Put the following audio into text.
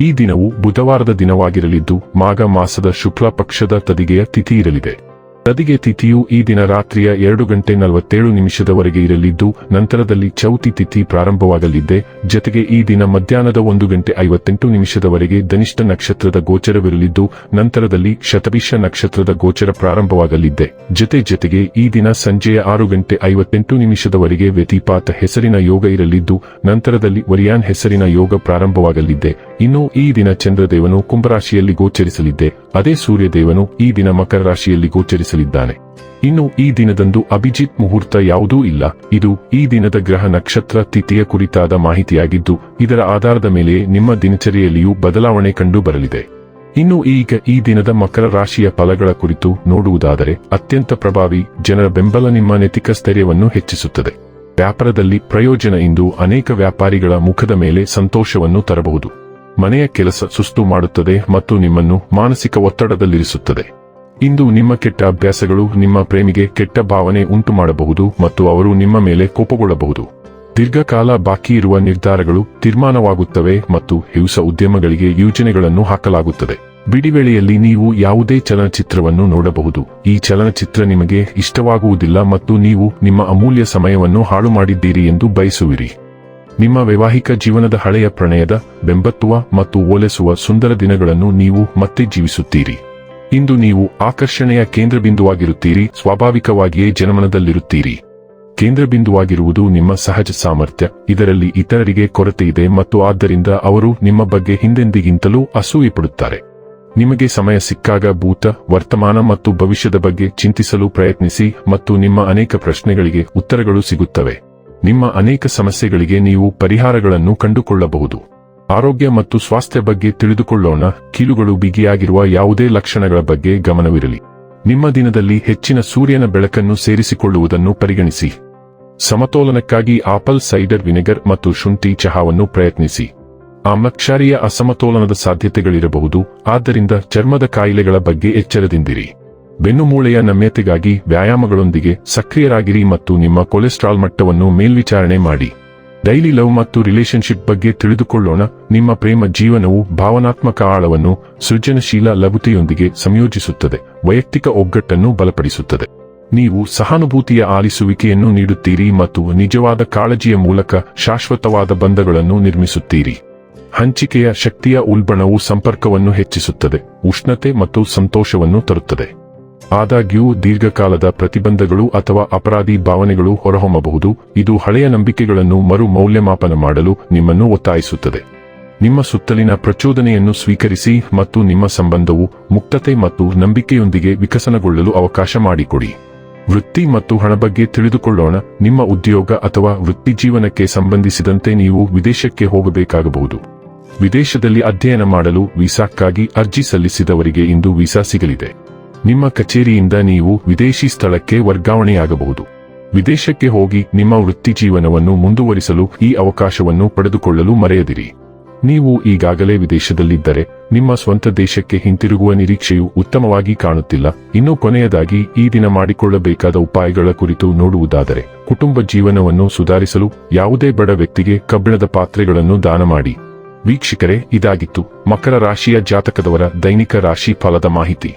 ಈ ದಿನವು ಬುಧವಾರದ ದಿನವಾಗಿರಲಿದ್ದು ಮಾಘ ಮಾಸದ ಶುಕ್ಲ ಪಕ್ಷದ ತದಿಗೆಯ ತಿಥಿ ಇರಲಿದೆ. ತದಿಗೆ ತಿಥಿಯು ಈ ದಿನ ರಾತ್ರಿಯ ಎರಡು ಗಂಟೆ ನಲವತ್ತೇಳು ನಿಮಿಷದವರೆಗೆ ಇರಲಿದ್ದು, ನಂತರದಲ್ಲಿ ಚೌತಿ ತಿಥಿ ಪ್ರಾರಂಭವಾಗಲಿದೆ. ಜತೆಗೆ ಈ ದಿನ ಮಧ್ಯಾಹ್ನದ ಒಂದು ಗಂಟೆ ಐವತ್ತೆಂಟು ನಿಮಿಷದವರೆಗೆ ಧನಿಷ್ಠ ನಕ್ಷತ್ರದ ಗೋಚರವಿರಲಿದ್ದು, ನಂತರದಲ್ಲಿ ಶತಭಿಷ ನಕ್ಷತ್ರದ ಗೋಚರ ಪ್ರಾರಂಭವಾಗಲಿದೆ. ಜತೆ ಜತೆಗೆ ಈ ದಿನ ಸಂಜೆಯ ಆರು ಗಂಟೆ ಐವತ್ತೆಂಟು ನಿಮಿಷದವರೆಗೆ ವ್ಯತಿಪಾತ ಹೆಸರಿನ ಯೋಗ ಇರಲಿದ್ದು, ನಂತರದಲ್ಲಿ ವರಿಯಾನ್ ಹೆಸರಿನ ಯೋಗ ಪ್ರಾರಂಭವಾಗಲಿದ್ದೆ ಇನ್ನು ಈ ದಿನ ಚಂದ್ರದೇವನು ಕುಂಭರಾಶಿಯಲ್ಲಿ ಗೋಚರಿಸಲಿದ್ದೆ ಅದೇ ಸೂರ್ಯದೇವನು ಈ ದಿನ ಮಕರ ರಾಶಿಯಲ್ಲಿ ಗೋಚರಿಸಲಿದ್ದಾನೆ ಇನ್ನು ಈ ದಿನದಂದು ಅಭಿಜಿತ್ ಮುಹೂರ್ತ ಯಾವುದೂ ಇಲ್ಲ. ಇದು ಈ ದಿನದ ಗ್ರಹ ನಕ್ಷತ್ರ ತಿಥಿಯ ಕುರಿತಾದ ಮಾಹಿತಿಯಾಗಿದ್ದು, ಇದರ ಆಧಾರದ ಮೇಲೆ ನಿಮ್ಮ ದಿನಚರಿಯಲ್ಲಿಯೂ ಬದಲಾವಣೆ ಕಂಡು ಬರಲಿದೆ. ಇನ್ನು ಈಗ ಈ ದಿನದ ಮಕರ ರಾಶಿಯ ಫಲಗಳ ಕುರಿತು ನೋಡುವುದಾದರೆ, ಅತ್ಯಂತ ಪ್ರಭಾವಿ ಜನರ ಬೆಂಬಲ ನಿಮ್ಮ ನೈತಿಕ ಸ್ಥೈರ್ಯವನ್ನು ಹೆಚ್ಚಿಸುತ್ತದೆ. ವ್ಯಾಪಾರದಲ್ಲಿ ಪ್ರಯೋಜನ ಇಂದು ಅನೇಕ ವ್ಯಾಪಾರಿಗಳ ಮುಖದ ಮೇಲೆ ಸಂತೋಷವನ್ನು ತರಬಹುದು. ಮನೆಯ ಕೆಲಸ ಸುಸ್ತು ಮಾಡುತ್ತದೆ ಮತ್ತು ನಿಮ್ಮನ್ನು ಮಾನಸಿಕ ಒತ್ತಡದಲ್ಲಿರಿಸುತ್ತದೆ. ಇಂದು ನಿಮ್ಮ ಕೆಟ್ಟ ಅಭ್ಯಾಸಗಳು ನಿಮ್ಮ ಪ್ರೇಮಿಗೆ ಕೆಟ್ಟ ಭಾವನೆ ಉಂಟು ಮಾಡಬಹುದು ಮತ್ತು ಅವರು ನಿಮ್ಮ ಮೇಲೆ ಕೋಪಗೊಳ್ಳಬಹುದು. ದೀರ್ಘಕಾಲ ಬಾಕಿ ಇರುವ ನಿರ್ಧಾರಗಳು ತೀರ್ಮಾನವಾಗುತ್ತವೆ ಮತ್ತು ಹಿಂಸ ಉದ್ಯಮಗಳಿಗೆ ಯೋಜನೆಗಳನ್ನು ಹಾಕಲಾಗುತ್ತದೆ. ಬಿಡಿವೇಳೆಯಲ್ಲಿ ನೀವು ಯಾವುದೇ ಚಲನಚಿತ್ರವನ್ನು ನೋಡಬಹುದು. ಈ ಚಲನಚಿತ್ರ ನಿಮಗೆ ಇಷ್ಟವಾಗುವುದಿಲ್ಲ ಮತ್ತು ನೀವು ನಿಮ್ಮ ಅಮೂಲ್ಯ ಸಮಯವನ್ನು ಹಾಳು ಮಾಡಿದ್ದೀರಿ ಎಂದು ಬಯಸುವಿರಿ. ನಿಮ್ಮ ವೈವಾಹಿಕ ಜೀವನದ ಹಳೆಯ ಪ್ರಣಯದ ಬೆಂಬತ್ತುವ ಮತ್ತು ಓಲೆಸುವ ಸುಂದರ ದಿನಗಳನ್ನು ನೀವು ಮತ್ತೆ ಜೀವಿಸುತ್ತೀರಿ. ಇಂದು ನೀವು ಆಕರ್ಷಣೆಯ ಕೇಂದ್ರಬಿಂದುವಾಗಿರುತ್ತೀರಿ, ಸ್ವಾಭಾವಿಕವಾಗಿಯೇ ಜನಮನದಲ್ಲಿರುತ್ತೀರಿ. ಕೇಂದ್ರಬಿಂದುವಾಗಿರುವುದು ನಿಮ್ಮ ಸಹಜ ಸಾಮರ್ಥ್ಯ, ಇದರಲ್ಲಿ ಇತರರಿಗೆ ಕೊರತೆಯಿದೆ ಮತ್ತು ಆದ್ದರಿಂದ ಅವರು ನಿಮ್ಮ ಬಗ್ಗೆ ಹಿಂದೆಂದಿಗಿಂತಲೂ ಅಸೂಯೆಪಡುತ್ತಾರೆ. ನಿಮಗೆ ಸಮಯ ಸಿಕ್ಕಾಗ ಭೂತ, ವರ್ತಮಾನ ಮತ್ತು ಭವಿಷ್ಯದ ಬಗ್ಗೆ ಚಿಂತಿಸಲು ಪ್ರಯತ್ನಿಸಿ ಮತ್ತು ನಿಮ್ಮ ಅನೇಕ ಪ್ರಶ್ನೆಗಳಿಗೆ ಉತ್ತರಗಳು ಸಿಗುತ್ತವೆ. ನಿಮ್ಮ ಅನೇಕ ಸಮಸ್ಯೆಗಳಿಗೆ ನೀವು ಪರಿಹಾರಗಳನ್ನು ಕಂಡುಕೊಳ್ಳಬಹುದು. ಆರೋಗ್ಯ ಮತ್ತು ಸ್ವಾಸ್ಥ್ಯ ಬಗ್ಗೆ ತಿಳಿದುಕೊಳ್ಳೋಣ. ಕೀಲುಗಳು ಬಿಗಿಯಾಗಿರುವ ಯಾವುದೇ ಲಕ್ಷಣಗಳ ಬಗ್ಗೆ ಗಮನವಿರಲಿ. ನಿಮ್ಮ ದಿನದಲ್ಲಿ ಹೆಚ್ಚಿನ ಸೂರ್ಯನ ಬೆಳಕನ್ನು ಸೇರಿಸಿಕೊಳ್ಳುವುದನ್ನು ಪರಿಗಣಿಸಿ. ಸಮತೋಲನಕ್ಕಾಗಿ ಆಪಲ್ ಸೈಡರ್ ವಿನೆಗರ್ ಮತ್ತು ಶುಂಠಿ ಚಹಾವನ್ನು ಪ್ರಯತ್ನಿಸಿ. ಆಮ್ಲಕ್ಷಾರಿಯ ಅಸಮತೋಲನದ ಸಾಧ್ಯತೆಗಳಿರಬಹುದು. ಆದ್ದರಿಂದ ಚರ್ಮದ ಕಾಯಿಲೆಗಳ ಬಗ್ಗೆ ಎಚ್ಚರದಿಂದಿರಿ. ಬೆನ್ನುಮೂಳೆಯ ನಮ್ಯತೆಗಾಗಿ ವ್ಯಾಯಾಮಗಳೊಂದಿಗೆ ಸಕ್ರಿಯರಾಗಿರಿ ಮತ್ತು ನಿಮ್ಮ ಕೊಲೆಸ್ಟ್ರಾಲ್ ಮಟ್ಟವನ್ನು ಮೇಲ್ವಿಚಾರಣೆ ಮಾಡಿ. ಡೈಲಿ ಲವ್ ಮತ್ತು ರಿಲೇಶನ್ಶಿಪ್ ಬಗ್ಗೆ ತಿಳಿದುಕೊಳ್ಳೋಣ. ನಿಮ್ಮ ಪ್ರೇಮ ಜೀವನವು ಭಾವನಾತ್ಮಕ ಆಳವನ್ನು ಸೃಜನಶೀಲ ಲಘುತೆಯೊಂದಿಗೆ ಸಂಯೋಜಿಸುತ್ತದೆ. ವೈಯಕ್ತಿಕ ಒಗ್ಗಟ್ಟನ್ನು ಬಲಪಡಿಸುತ್ತದೆ. ನೀವು ಸಹಾನುಭೂತಿಯ ಆಲಿಸುವಿಕೆಯನ್ನು ನೀಡುತ್ತೀರಿ ಮತ್ತು ನಿಜವಾದ ಕಾಳಜಿಯ ಮೂಲಕ ಶಾಶ್ವತವಾದ ಬಂಧಗಳನ್ನು ನಿರ್ಮಿಸುತ್ತೀರಿ. ಹಂಚಿಕೆಯ ಶಕ್ತಿಯ ಉಲ್ಬಣವು ಸಂಪರ್ಕವನ್ನು ಹೆಚ್ಚಿಸುತ್ತದೆ. ಉಷ್ಣತೆ ಮತ್ತು ಸಂತೋಷವನ್ನು ತರುತ್ತದೆ. ಆದಾಗ್ಯೂ ದೀರ್ಘಕಾಲದ ಪ್ರತಿಬಂಧಗಳು ಅಥವಾ ಅಪರಾಧಿ ಭಾವನೆಗಳು ಹೊರಹೊಮ್ಮಬಹುದು, ಇದು ಹಳೆಯ ನಂಬಿಕೆಗಳನ್ನು ಮರು ಮೌಲ್ಯಮಾಪನ ಮಾಡಲು ನಿಮ್ಮನ್ನು ಒತ್ತಾಯಿಸುತ್ತದೆ. ನಿಮ್ಮ ಸುತ್ತಲಿನ ಪ್ರಚೋದನೆಯನ್ನು ಸ್ವೀಕರಿಸಿ ಮತ್ತು ನಿಮ್ಮ ಸಂಬಂಧವು ಮುಕ್ತತೆ ಮತ್ತು ನಂಬಿಕೆಯೊಂದಿಗೆ ವಿಕಸನಗೊಳ್ಳಲು ಅವಕಾಶ ಮಾಡಿಕೊಡಿ. ವೃತ್ತಿ ಮತ್ತು ಹಣ ಬಗ್ಗೆ ತಿಳಿದುಕೊಳ್ಳೋಣ, ನಿಮ್ಮ ಉದ್ಯೋಗ ಅಥವಾ ವೃತ್ತಿ ಜೀವನಕ್ಕೆ ಸಂಬಂಧಿಸಿದಂತೆ ನೀವು ವಿದೇಶಕ್ಕೆ ಹೋಗಬೇಕಾಗಬಹುದು. ವಿದೇಶದಲ್ಲಿ ಅಧ್ಯಯನ ಮಾಡಲು ವೀಸಾಕ್ಕಾಗಿ ಅರ್ಜಿ ಸಲ್ಲಿಸಿದವರಿಗೆ ಇಂದು ವೀಸಾ ಸಿಗಲಿದೆ. ನಿಮ್ಮ ಕಚೇರಿಯಿಂದ ನೀವು ವಿದೇಶಿ ಸ್ಥಳಕ್ಕೆ ವರ್ಗಾವಣೆಯಾಗಬಹುದು. ವಿದೇಶಕ್ಕೆ ಹೋಗಿ ನಿಮ್ಮ ವೃತ್ತಿ ಜೀವನವನ್ನು ಮುಂದುವರಿಸಲು ಈ ಅವಕಾಶವನ್ನು ಪಡೆದುಕೊಳ್ಳಲು ಮರೆಯದಿರಿ. ನೀವು ಈಗಾಗಲೇ ವಿದೇಶದಲ್ಲಿದ್ದರೆ, ನಿಮ್ಮ ಸ್ವಂತ ದೇಶಕ್ಕೆ ಹಿಂತಿರುಗುವ ನಿರೀಕ್ಷೆಯು ಉತ್ತಮವಾಗಿ ಕಾಣುತ್ತಿಲ್ಲ. ಇನ್ನು ಕೊನೆಯದಾಗಿ, ಈ ದಿನ ಮಾಡಿಕೊಳ್ಳಬೇಕಾದ ಉಪಾಯಗಳ ಕುರಿತು ನೋಡುವುದಾದರೆ, ಕುಟುಂಬ ಜೀವನವನ್ನು ಸುಧಾರಿಸಲು ಯಾವುದೇ ಬಡ ವ್ಯಕ್ತಿಗೆ ಕಬ್ಬಿಣದ ಪಾತ್ರೆಗಳನ್ನು ದಾನ ಮಾಡಿ. ವೀಕ್ಷಕರೇ, ಇದಾಗಿತ್ತು ಮಕರ ರಾಶಿಯ ಜಾತಕದವರ ದೈನಿಕ ರಾಶಿ ಫಲದ ಮಾಹಿತಿ.